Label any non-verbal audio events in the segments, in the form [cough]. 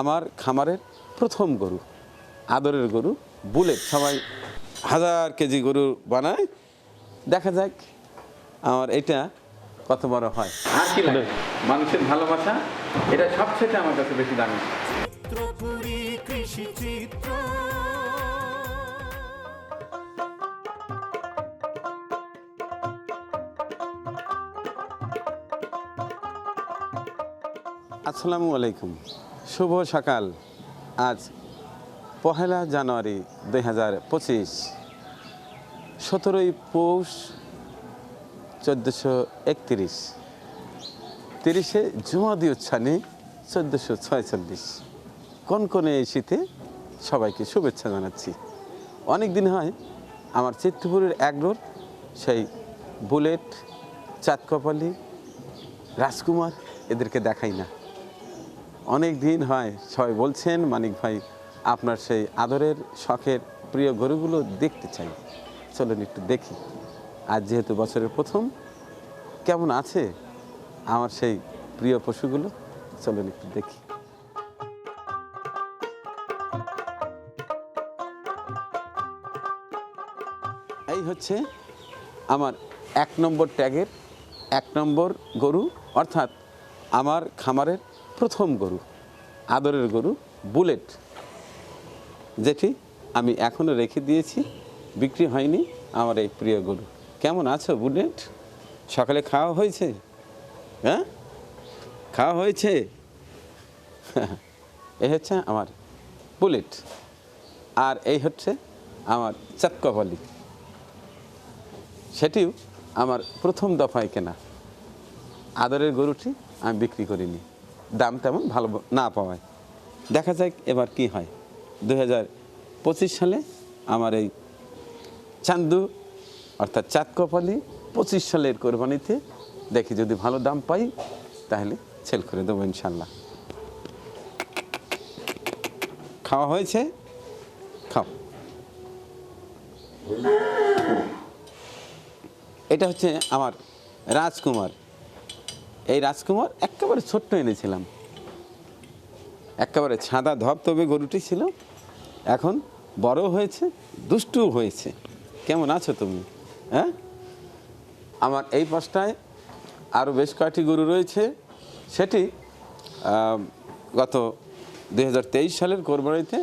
আমার খামারের প্রথম গরু আদরের গরু বুলেট। সবাই হাজার কেজি গরু বানায়। দেখা যাক আমার এটা কত বড় হয়। আর কি মানুষের ভালোবাসা এটা সবচেয়ে আমার কাছে বেশি দামি। আসসালামু আলাইকুম। শুভ সকাল। আজ পহেলা জানুয়ারি দুই হাজার পঁচিশ। সতেরোই পৌষ চোদ্দোশো একত্রিশ। তিরিশে জুমাদি উচ্ছানে চোদ্দোশো ছয়চল্লিশ। কনকনে এই শীতে সবাইকে শুভেচ্ছা জানাচ্ছি। অনেক দিন হয় আমার চিত্রপুরের একডোর সেই বুলেট, চাঁদকপালি, রাজকুমার এদেরকে দেখাই না। অনেক দিন হয় সবাই বলছেন, মানিক ভাই, আপনার সেই আদরের, শখের, প্রিয় গরুগুলো দেখতে চাই। চলুন একটু দেখি। আজ যেহেতু বছরের প্রথম, কেমন আছে আমার সেই প্রিয় পশুগুলো? চলুন একটু দেখি। এই হচ্ছে আমার এক নম্বর ট্যাগের এক নম্বর গরু, অর্থাৎ আমার খামারের প্রথম গরু, আদরের গরু, বুলেট। যেটি আমি এখনও রেখে দিয়েছি, বিক্রি হয়নি আমার এই প্রিয় গরু। কেমন আছো, বুলেট? সকালে খাওয়া হয়েছে? হ্যাঁ? খাওয়া হয়েছে? [laughs] এ হচ্ছে আমার বুলেট। আর এই হচ্ছে আমার চাক্কাপালি সেটিও আমার প্রথম দফায় কেনা। আদরের গরুটি আমি বিক্রি করিনি। দাম তেমন ভালো না পাওয়ায়। দেখা যাক এবার কি হয়। দু সালে আমার এই চান্দু, অর্থাৎ চাঁদ কপালি পঁচিশ সালের কোরবানিতে দেখি যদি ভালো দাম পাই, তাহলে সেল করে দেবো ইনশাল্লাহ খাওয়া হয়েছে? খাও। এটা হচ্ছে আমার রাজকুমার। এই রাজকুমার একেবারে ছোট্ট এনেছিলাম। একেবারে ছাদা ধবতবে গরুটি ছিল। এখন বড় হয়েছে দুষ্টু হয়েছে। কেমন আছো তুমি? হ্যাঁ? আমার এই পাশটায় আরও বেশ কয়েকটি গরু রয়েছে। সেটি গত দু হাজার তেইশ সালের কোরবানিতে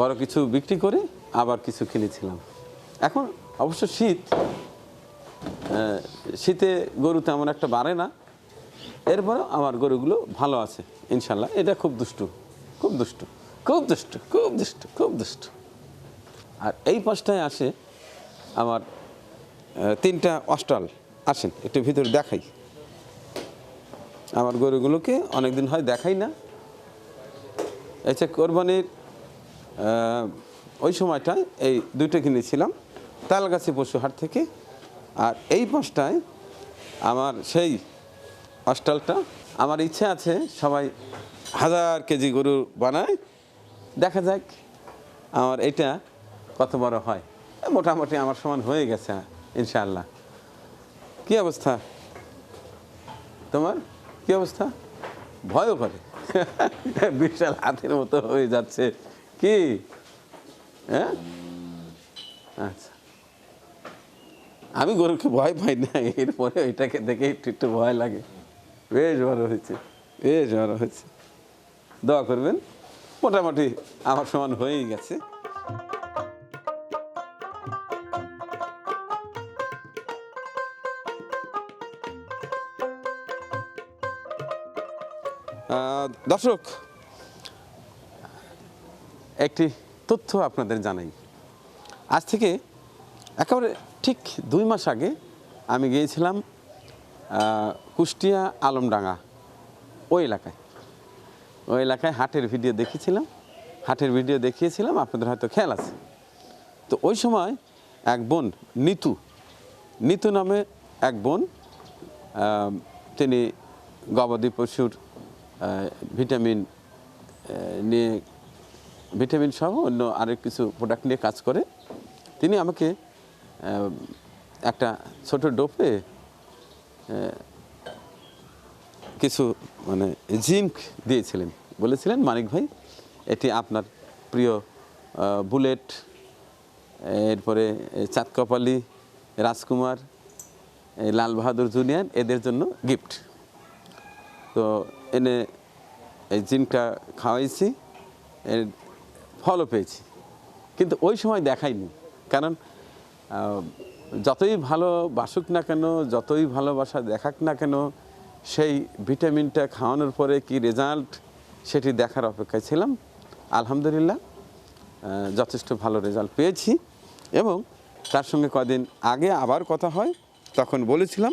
বড় কিছু বিক্রি করে আবার কিছু কিনেছিলাম। এখন অবশ্য শীত শীতে গরু তেমন একটা বাড়ে না। এরপরেও আমার গরুগুলো ভালো আছে, ইনশাল্লাহ। এটা খুব দুষ্টু খুব দুষ্টু খুব দুষ্টু খুব দুষ্টু খুব দুষ্টু। আর এই পাশটায় আসে আমার তিনটা অস্টাল আসেন, একটু ভিতরে দেখাই। আমার গরুগুলোকে অনেকদিন হয় দেখাই না। যে কোরবানির ওই সময়টায় এই দুইটা কিনেছিলাম, তালগাছি পশু হাট থেকে। আর এই পাশটায় আমার সেই অস্টালটা, আমার ইচ্ছে আছে সবাই হাজার কেজি গরু বানায়। দেখা যাক আমার এটা কত বড় হয়। মোটামুটি আমার সমান হয়ে গেছে, ইনশাআল্লাহ। কি অবস্থা? তোমার কি অবস্থা? ভয়ও করে। [laughs] বিশাল হাতের মতো হয়ে যাচ্ছে। কি? হ্যাঁ? আচ্ছা। আমি গরুকে ভয় পাই না, এরপরে ওইটাকে দেখে একটু একটু ভয় লাগে। বেশ বড় হয়েছে, বেশ বড় হয়েছে। দোয়া করবেন, মোটামুটি আমার সমান হয়েই গেছে। দর্শক, একটি তথ্য আপনাদের জানাই। আজ থেকে একেবারে ঠিক দুই মাস আগে আমি গিয়েছিলাম কুষ্টিয়া আলমডাঙ্গা, ওই এলাকায়। ওই এলাকায় হাটের ভিডিও দেখেছিলাম হাটের ভিডিও দেখিয়েছিলাম, আপনাদের হয়তো খেয়াল আছে। তো ওই সময় এক বোন, নিতু নিতু নামে এক বোন তিনি গবাদি পশুর ভিটামিন নিয়ে, ভিটামিন সহ অন্য আরেক কিছু প্রোডাক্ট নিয়ে কাজ করে। তিনি আমাকে একটা ছোট ডোপে কিছু মানে জিঙ্ক দিয়েছিলেন। বলেছিলেন, মানিক ভাই, এটি আপনার প্রিয় বুলেট, এরপরে চাঁদ কপালি রাজকুমার লাল বাহাদুর জুনিয়র, এদের জন্য গিফট। তো এনে এই জিনটা খাওয়াইছি, এর ফলও পেয়েছি। কিন্তু ওই সময় দেখাইনি, কারণ যতই ভালোবাসুক না কেন, যতই ভালোবাসা দেখাক না কেন, সেই ভিটামিনটা খাওয়ানোর পরে কি রেজাল্ট সেটি দেখার অপেক্ষায় ছিলাম। আলহামদুলিল্লাহ যথেষ্ট ভালো রেজাল্ট পেয়েছি এবং তার সঙ্গে কদিন আগে আবার কথা হয়, তখন বলেছিলাম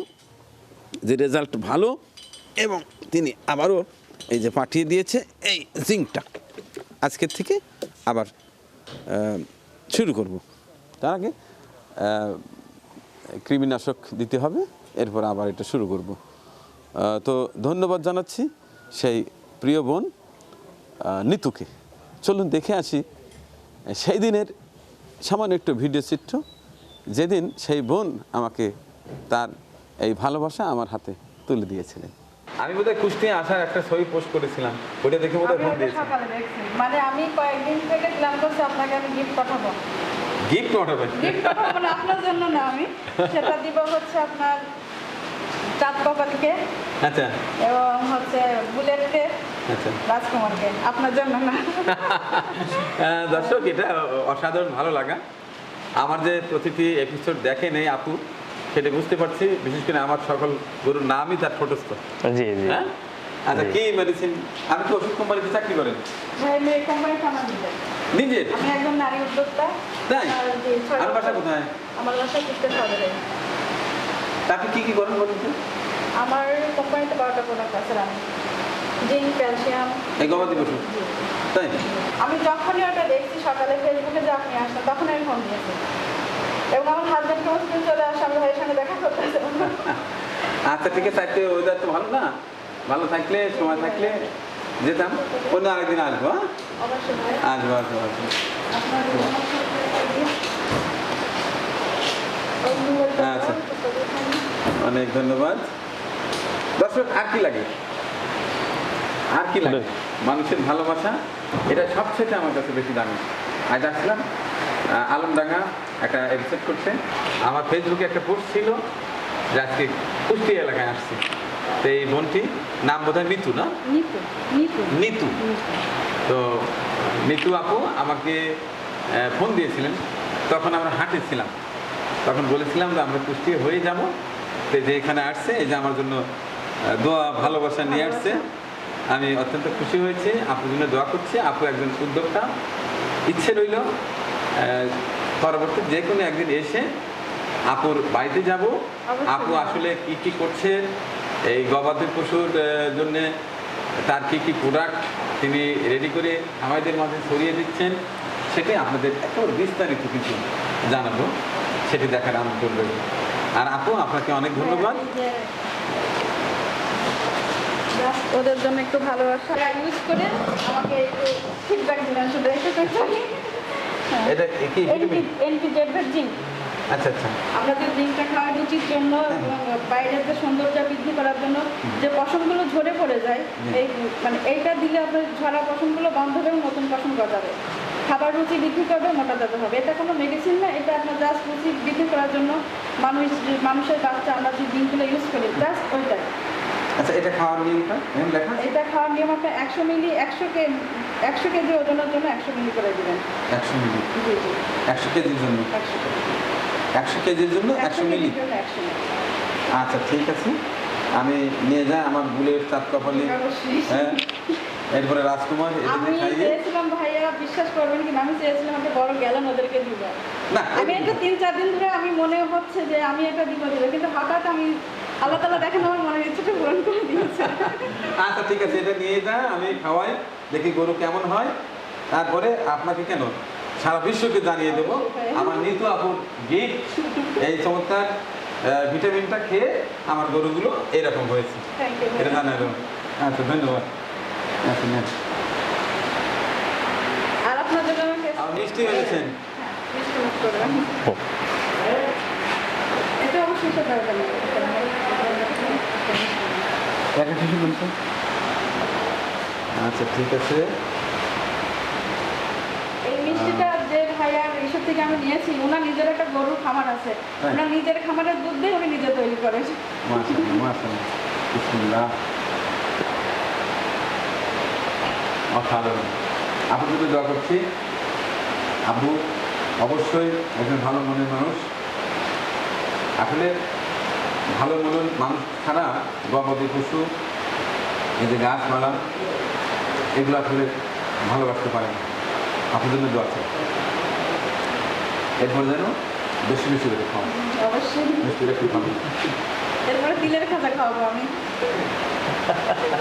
যে রেজাল্ট ভালো এবং তিনি আবারও এই যে পাঠিয়ে দিয়েছে এই জিঙ্কটা আজকের থেকে আবার শুরু করব। তার আগে কৃমিনাশক দিতে হবে এরপর আবার এটা শুরু করব। তো ধন্যবাদ জানাচ্ছি সেই প্রিয় বোন নিতুকে। চলুন দেখে আসি সেই দিনের সামান্য একটু ভিডিও চিত্র যেদিন সেই বোন আমাকে তার এই ভালোবাসা আমার হাতে তুলে দিয়েছিলেন। আমি বোধহয় কুষ্টিয়া আসার একটা ছবি পোস্ট করেছিলাম ওইটা দেখে ওটা সকালে মানে আমি কয়েকদিন থেকে প্ল্যান করছি আপনাকে আমি গিফট পাঠাবো। গিফট পাঠাবেন গিফট পাঠাবো না আপনার জন্য না আমি। সেটা দিব হচ্ছে আপনার চাঁদ কপালকে আচ্ছা। এবং হচ্ছে বুলেটকে। আচ্ছা। রাজকুমারকে। আপনার জন্য না। [laughs] দর্শক এটা অসাধারণ ভালো লাগা। আমার যে প্রতিটি এপিসোড দেখে নেই আপু সেটা বুঝতে পারছি। বিশেষ করে আমার সকল গরুর নামই তার ছোটস্থ জি জি। হ্যাঁ? আচ্ছা কি মেডিসিন আমি তো ওষুধ কোম্পানিতে চাকরি করেন? ভাই মেয়ে কোম্পানিতে আমার নিজের? আমি একজন নারী উদ্যোক্তা। তাই? আর বাসা কোথায়? আমার বাসা চিত্তে সদরে তাকে কি কি করেন বলুন? আমার কোম্পানিতে বারোটা প্রোডাক্ট আছে আমি জিঙ্ক ক্যালসিয়াম। এই গবাদি পশু? তাই? আমি যখনই ওটা দেখছি সকালে ফেসবুকে যে আপনি আসলেন তখন আমি ফোন দিয়েছি। এবং আমার হাজব্যান্ড হসপিটাল চলে আসে আমি ভাইয়ের সঙ্গে দেখা করতে। আচ্ছা ঠিক আছে ওয়েদার তো ভালো না? ভালো থাকলে সময় থাকলে যেতাম। অন্য আরেকদিন আসব হ্যাঁ? আসব আসব আসব। মোবাইলটা আচ্ছা। অনেক ধন্যবাদ। দর্শক আর কি লাগে? আর কি লাগে? মানুষের ভালোবাসা এটা সবচেয়ে আমার কাছে বেশি দামি। আজ আসলাম আলমডাঙ্গা একটা এপিসোড করছে আমার ফেসবুকে একটা পোস্ট ছিল যে আজকে কুষ্টিয়া এলাকায় আসছি। তো এই বোনটি নাম বোধহয় মিতু না? নিতু। তো নিতু আপু আমাকে ফোন দিয়েছিলেন। তখন আমরা হাঁটেছিলাম তখন বলেছিলাম যে আমরা কুষ্টি হয়ে যাব। তো যে এখানে আসছে এই যে আমার জন্য দোয়া ভালোবাসা নিয়ে আসছে। আমি অত্যন্ত খুশি হয়েছি। আপুর জন্য দোয়া করছি। আপু একজন উদ্যোক্তা। ইচ্ছে রইল পরবর্তী যে কোনো একদিন এসে আপুর বাড়িতে যাব। আপু আসলে কি কি করছে এই গবাদি পশুর জন্য তার কী কী প্রোডাক্ট তিনি রেডি করে আমাদের মাঝে ছড়িয়ে দিচ্ছেন সেটাই আপনাদের এত বিস্তারিত কিছু জানাব সেটি দেখার আমন্ত্রণ রইল। আর আপু আপনাকে অনেক ধন্যবাদ। এই যে just ওদের জন্য একটু ভালোবাসা। ইউজ করে আমাকে একটু ফিডব্যাক দিলেন শুধু। এটা কি? এনপি জেডভেট জিঙ্ক আচ্ছা আচ্ছা। আমরা যে জিঙ্কটা খাওয়াই রুচির জন্য বাইরের যে সৌন্দর্য বৃদ্ধি করার জন্য যে পশমগুলো ঝরে পড়ে যায় এই মানে এইটা দিলে আপনার ঝরা পশমগুলো বন্ধ হবে নতুন পশম গজাবে খাবার রুচি বৃদ্ধি করবে মোটা তাজা হবে। এটা কোনো মেডিসিন না এটা আপনার জাস্ট রুচি বৃদ্ধি করার জন্য মানুষ মানুষের বাচ্চা আমরা যে জিঙ্কগুলো ইউজ করি জাস্ট ওইটাই আচ্ছা এটা খাওয়ার নিয়মটা? লেখা এটা খাওয়ার নিয়ম আপনার একশো মিলি একশো কে একশো কেজি ওজনের জন্য একশো মিলি করে দিবেন। একশো মিলি? একশো কেজির জন্য একশো কেজি। একশো কেজির জন্য একশো মিলি। আচ্ছা ঠিক আছে। আমি নিয়ে যাই আমার বুলেট চাঁদ কপালি। হ্যাঁ এরপরে রাজকুমার এদের আমি চেয়েছিলাম ভাইয়া বিশ্বাস করবেন কিনা আমি চেয়েছিলাম একটা বড় গ্যালন ওদেরকে দিব। না আমি এটা তিন চার দিন ধরে আমি মনে হচ্ছে যে আমি এটা দিব দিব। কিন্তু হঠাৎ আমি আল্লাহ তালা দেখেন আমার মনের ইচ্ছাটা পূরণ করে দিয়েছে। আচ্ছা ঠিক আছে এটা নিয়ে যা আমি খাওয়াই দেখি গরু কেমন হয়। তারপরে আপনাকে কেন সারা বিশ্বকে জানিয়ে দেবো। আমার নিতু আপুর গিফট এই চমৎকার ভিটামিনটা খেয়ে আমার গরুগুলো এরকম হয়েছে। এটা জানালো আচ্ছা ধন্যবাদ। আচ্ছা মিষ্টি এনেছেন। হ্যাঁ, মিষ্টি মুখ করবেন এটা অবশ্যই তো দরকার নেই একটা শিশু বলছেন আচ্ছা ঠিক আছে এই মিষ্টিটা যে এইসব থেকে আমি নিয়েছি। ওনার নিজের একটা গরুর খামার আছে। ওনার নিজের খামারের দুধ দিয়ে উনি নিজে তৈরি করেন। অসাধারণ। জন্য দোয়া করছি। আব্বু অবশ্যই একজন ভালো মনের মানুষ। আসলে ভালো মনের মানুষ ছাড়া গবাদি পশু এই যে গাছপালা এগুলো আসলে ভালোবাসতে পারে না। আপনার জন্য দোয়া আছে এরপর যেন বেশি বেশি করে খাওয়া অবশ্যই। এরপরে তিলের খাজা খাওয়াবো আমি।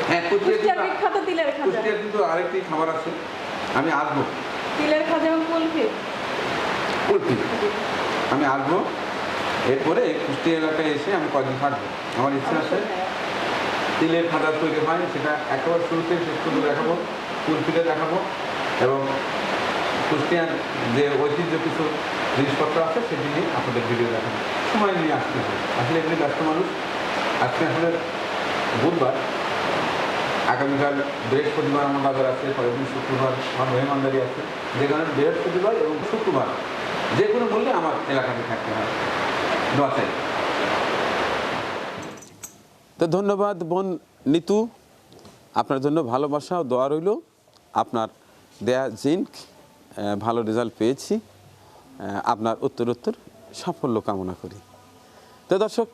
হ্যাঁ কুষ্টিয়ার বিখ্যাত তিলের খাজা। কুষ্টিয়ার কিন্তু আরেকটি খাবার আছে। আমি আসব। তিলের খাজা কুলফি। কুলফি? আমি আসব। এরপরে কুষ্টিয়া এলাকায় এসে আমি কদিন থাকব। আমার ইচ্ছা আছে তিলের খাবার তৈরি হয় সেটা একেবারে শুরুতে শেষ পর্যন্ত দেখাবো কুলফিটা দেখাবো। এবং কুষ্টিয়ার যে ঐতিহ্য কিছু জিনিসপত্র আছে, সেটি নিয়ে আপনাদের ভিডিও দেখাবো। সময় নিয়ে আসতে হবে। আসলে এমনি ব্যস্ত মানুষ। আজকে আসলে বুধবার। আগামীকাল বৃহস্পতিবার আমার বাজার আছে পরের দিন শুক্রবার আমার মেহমানদারি আছে। যে কারণে বৃহস্পতিবার এবং শুক্রবার যে কোনো মূল্যে আমার এলাকাতে থাকতে হয়। দোয়া তো ধন্যবাদ বোন নিতু। আপনার জন্য ভালোবাসা ও দোয়া রইল। আপনার দেয়া জিঙ্ক ভালো রেজাল্ট পেয়েছি। আপনার উত্তরোত্তর সাফল্য কামনা করি। তো দর্শক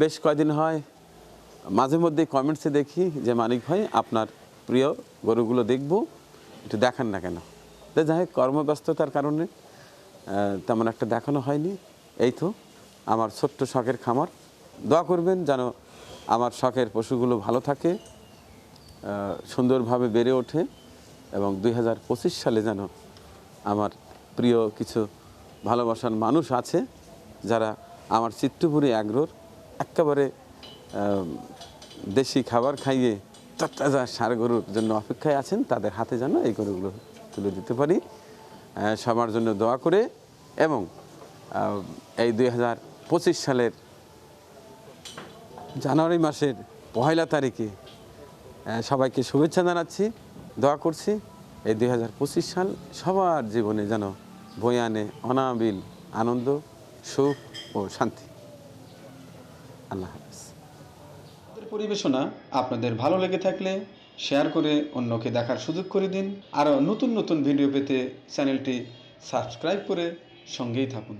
বেশ কয়দিন হয়, মাঝে মধ্যে কমেন্টসে দেখি যে, মানিক ভাই, আপনার প্রিয় গরুগুলো দেখব, একটু দেখান না কেন? তো যাই হোক, কর্মব্যস্ততার কারণে তেমন একটা দেখানো হয়নি। এই তো, আমার ছোট্ট শখের খামার। দোয়া করবেন যেন আমার শখের পশুগুলো ভালো থাকে সুন্দরভাবে বেড়ে ওঠে এবং দু হাজার পঁচিশ সালে যেন আমার প্রিয় কিছু ভালোবাসার মানুষ আছে যারা আমার চিত্তপুরি আগ্রহ একেবারে দেশি খাবার খাইয়ে তত্তাজা সার গরুর জন্য অপেক্ষায় আছেন, তাদের হাতে যেন এই গরুগুলো তুলে দিতে পারি। সবার জন্য দোয়া করে এবং এই দুই হাজার পঁচিশ সালের জানুয়ারি মাসের পয়লা তারিখে সবাইকে শুভেচ্ছা জানাচ্ছি, দোয়া করছি। এই দু হাজার পঁচিশ সাল সবার জীবনে যেন বয়ে আনে অনাবিল আনন্দ, সুখ ও শান্তি। আল্লাহ হাফিজ। পরিবেশনা আপনাদের ভালো লেগে থাকলে শেয়ার করে অন্যকে দেখার সুযোগ করে দিন। আরও নতুন নতুন ভিডিও পেতে চ্যানেলটি সাবস্ক্রাইব করে সঙ্গেই থাকুন।